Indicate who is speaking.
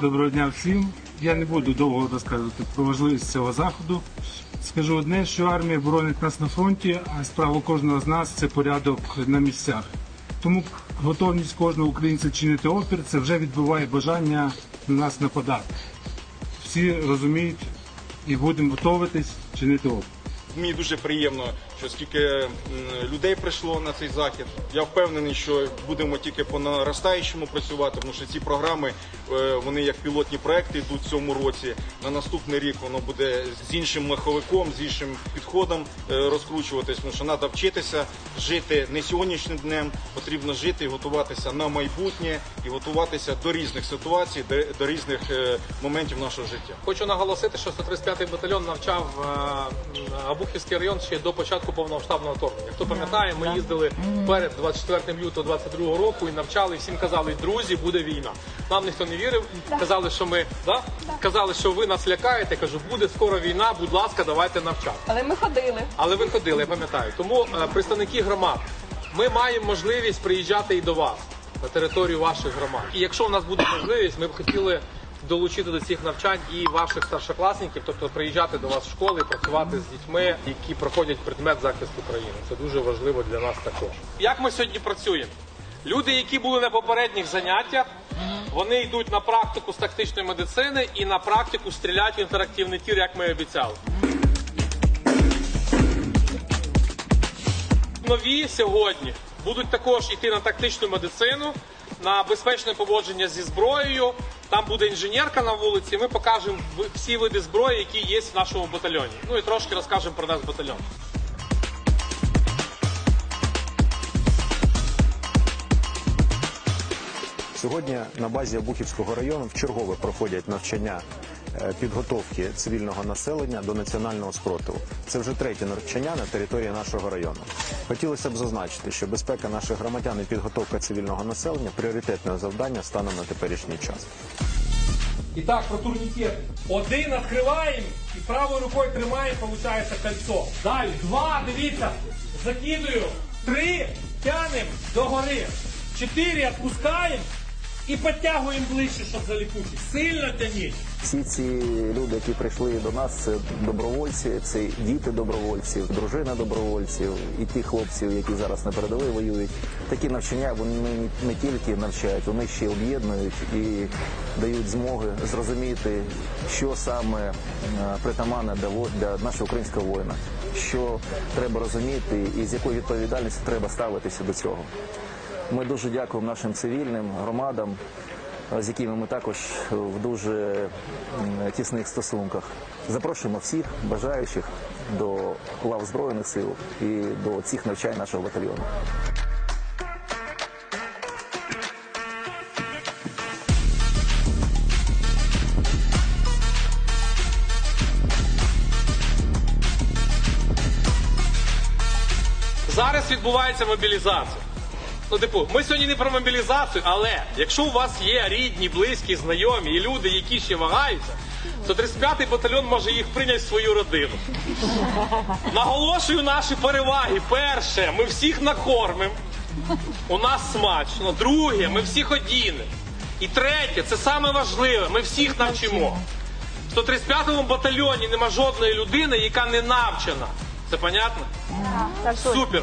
Speaker 1: Доброго дня всім. Я не буду довго розказувати про важливість цього заходу. Скажу одне, що армія боронить нас на фронті, а справа кожного з нас це порядок на місцях. Тому готовність кожного українця чинити опір це вже відбиває бажання на нас нападати. Всі розуміють і будемо готуватись чинити опір.
Speaker 2: Мені дуже приємно, що скільки людей прийшло на цей захід. Я впевнений, що будемо тільки по наростаючому працювати, тому що ці програми е, вони як пілотні проекти йдуть в цьому році. На наступний рік воно буде з іншим маховиком, з іншим підходом е, розкручуватись. Тому що треба вчитися жити не сьогоднішнім днем, потрібно жити і готуватися на майбутнє і готуватися до різних ситуацій, до, різних е, моментів нашого життя.
Speaker 3: Хочу наголосити, що 135-й батальйон навчав Абухівський район ще до початку повномасштабного вторгнення. Хто пам'ятає, ми їздили перед 24 лютого 22 року і навчали, всім казали, друзі, буде війна. Нам ніхто не вірив. Казали, що ми да? казали, що ви нас лякаєте. Кажу, буде скоро війна, будь ласка, давайте навчати.
Speaker 4: Але ми ходили.
Speaker 3: Але ви ходили, я пам'ятаю. Тому е, представники громад, ми маємо можливість приїжджати і до вас на територію ваших громад. І якщо у нас буде можливість, ми б хотіли долучити до цих навчань і ваших старшокласників, тобто приїжджати до вас в школи, працювати з дітьми, які проходять предмет захисту країни. Це дуже важливо для нас також. Як ми сьогодні працюємо? Люди, які були на попередніх заняттях, вони йдуть на практику з тактичної медицини і на практику стріляють в інтерактивний тір, як ми і обіцяли. нові сьогодні будуть також йти на тактичну медицину, на безпечне поводження зі зброєю. Там буде інженерка на вулиці. Ми покажемо всі види зброї, які є в нашому батальйоні. Ну і трошки розкажемо про наш батальйон.
Speaker 5: Сьогодні на базі Обухівського району вчергове проходять навчання е, підготовки цивільного населення до національного спротиву. Це вже третє навчання на території нашого району. Хотілося б зазначити, що безпека наших громадян і підготовка цивільного населення пріоритетне завдання станом на теперішній час.
Speaker 3: І так, про турнікети. Один відкриваємо і правою рукою тримаємо, виходить кольцо. Далі, два, дивіться, закидую. Три, тянемо догори. Чотири відпускаємо і підтягуємо ближче, щоб заліпути. Сильно тяніть.
Speaker 6: Всі ці люди, які прийшли до нас, це добровольці, це діти добровольців, дружина добровольців і ті хлопців, які зараз на передовій воюють. Такі навчання вони не тільки навчають, вони ще об'єднують і дають змоги зрозуміти, що саме е, притаманне для нашого українського воїна, що треба розуміти і з якою відповідальністю треба ставитися до цього. Ми дуже дякуємо нашим цивільним громадам, з якими ми також в дуже тісних стосунках. Запрошуємо всіх бажаючих до лав Збройних сил і до цих навчань нашого батальйону.
Speaker 3: Зараз відбувається мобілізація. Ну, типу, ми сьогодні не про мобілізацію, але якщо у вас є рідні, близькі, знайомі і люди, які ще вагаються, то 35-й батальйон може їх прийняти в свою родину. Наголошую наші переваги. Перше, ми всіх накормимо. У нас смачно. Друге, ми всіх одінемо. І третє, це саме важливе, ми всіх навчимо. В 135-му батальйоні нема жодної людини, яка не навчена. Це понятно? Супер.